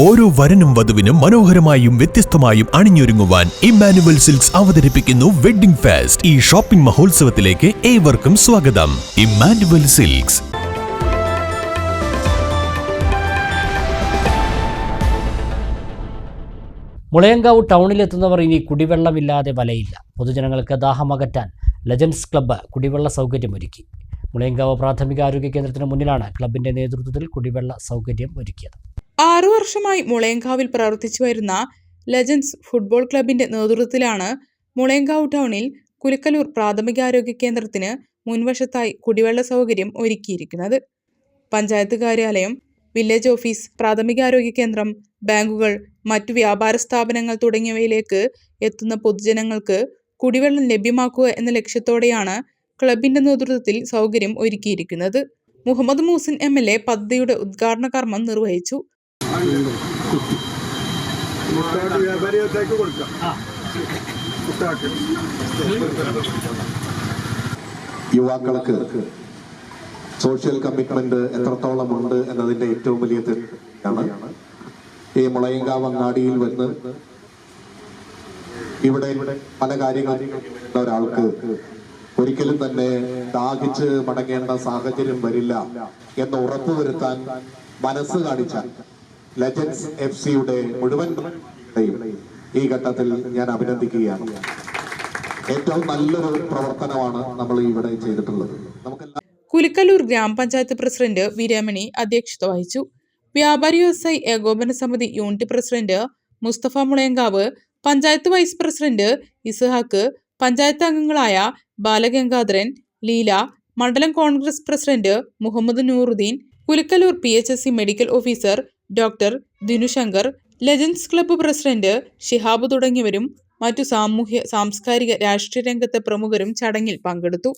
ഓരോ വരനും വധുവിനും മനോഹരമായും വ്യത്യസ്തമായും അണിഞ്ഞൊരുങ്ങുവാൻ ഇമ്മാനുവൽ സിൽക്സ് അവതരിപ്പിക്കുന്നു വെഡ്ഡിംഗ് ഫെസ്റ്റ്. ഈ ഷോപ്പിംഗ് മഹോത്സവത്തിലേക്ക് ഏവർക്കും സ്വാഗതം. Emmanuel silks. മുളയങ്കാവ് ടൗണിലെത്തുന്നവർ ഇനി കുടിവെള്ളമില്ലാതെ വലയില്ല. പൊതുജനങ്ങൾക്ക് ദാഹമകറ്റാൻ ലെജൻസ് ക്ലബ്ബ് കുടിവെള്ള സൗകര്യമൊരുക്കി മുളയങ്കാവ് പ്രാഥമിക ആരോഗ്യ കേന്ദ്രത്തിന് മുന്നിലാണ് ക്ലബിന്റെ നേതൃത്വത്തിൽ കുടിവെള്ള സൗകര്യം ഒരുക്കിയത്. ആറു വർഷമായി മുളയങ്കാവിൽ പ്രവർത്തിച്ചു വരുന്ന ലെജൻസ് ഫുട്ബോൾ ക്ലബിന്റെ നേതൃത്വത്തിലാണ് മുളയങ്കാവ് ടൗണിൽ കുലക്കലൂർ പ്രാഥമികാരോഗ്യ കേന്ദ്രത്തിന് മുൻവശത്തായി കുടിവെള്ള സൗകര്യം ഒരുക്കിയിരിക്കുന്നത്. പഞ്ചായത്ത് കാര്യാലയം വില്ലേജ് ഓഫീസ് പ്രാഥമികാരോഗ്യ കേന്ദ്രം ബാങ്കുകൾ മറ്റു വ്യാപാര സ്ഥാപനങ്ങൾ തുടങ്ങിയവയിലേക്ക് എത്തുന്ന പൊതുജനങ്ങൾക്ക് കുടിവെള്ളം ലഭ്യമാക്കുക എന്ന ലക്ഷ്യത്തോടെയാണ് ക്ലബിന്റെ നേതൃത്വത്തിൽ സൗകര്യം ഒരുക്കിയിരിക്കുന്നത്. Muhammad Muhsin M L A പദ്ധതിയുടെ ഉദ്ഘാടന കർമ്മം നിർവഹിച്ചു. മുട്ടാട്ട് വ്യാപാരികത്തേക്ക് കൊടുക്കാം. മുട്ടാട്ട് യുവാക്കൾക്ക് സോഷ്യൽ കമ്മിറ്റ്മെന്റ് എത്രത്തോളം ഉണ്ട് എന്നതിന്റെ ഏറ്റവും വലിയ തെളിവാണ്. ഈ മുളയങ്കാവ് അങ്ങാടിയിൽ വന്ന് ഇവിടെ പല കാര്യങ്ങളും ഒരാൾക്ക് ഒരിക്കലും തന്നെ ദാഹിച്ച് മടങ്ങേണ്ട സാഹചര്യം വരില്ല എന്ന് ഉറപ്പുവരുത്താൻ മനസ്സ് കാണിച്ച ലെജൻസ് എഫ് സിയുടെ മുഴുവൻ ഈ ഘട്ടത്തിൽ ഞാൻ അഭിനന്ദിക്കുകയാണ്. ഏറ്റവും നല്ലൊരു പ്രവർത്തനമാണ് നമ്മൾ ഇവിടെ ചെയ്തിട്ടുള്ളത്. കുലിക്കല്ലൂർ ഗ്രാമപഞ്ചായത്ത് പ്രസിഡന്റ് വിരമണി അധ്യക്ഷത വഹിച്ചു. വ്യാപാരി വ്യവസായി ഏകോപന സമിതി unit president Musthafa Mulayankavu panchayat vice president Ishaq panchayat അംഗങ്ങളായ ബാലഗംഗാധരൻ ലീല മണ്ഡലം Congress president Muhammad Nooruddin Kulikkallur P medical officer doctor Dinushankar legends club president Shihab തുടങ്ങിയവരും മറ്റു സാമൂഹ്യ സാംസ്കാരിക രാഷ്ട്രീയ രംഗത്തെ പ്രമുഖരും ചടങ്ങിൽ പങ്കെടുത്തു.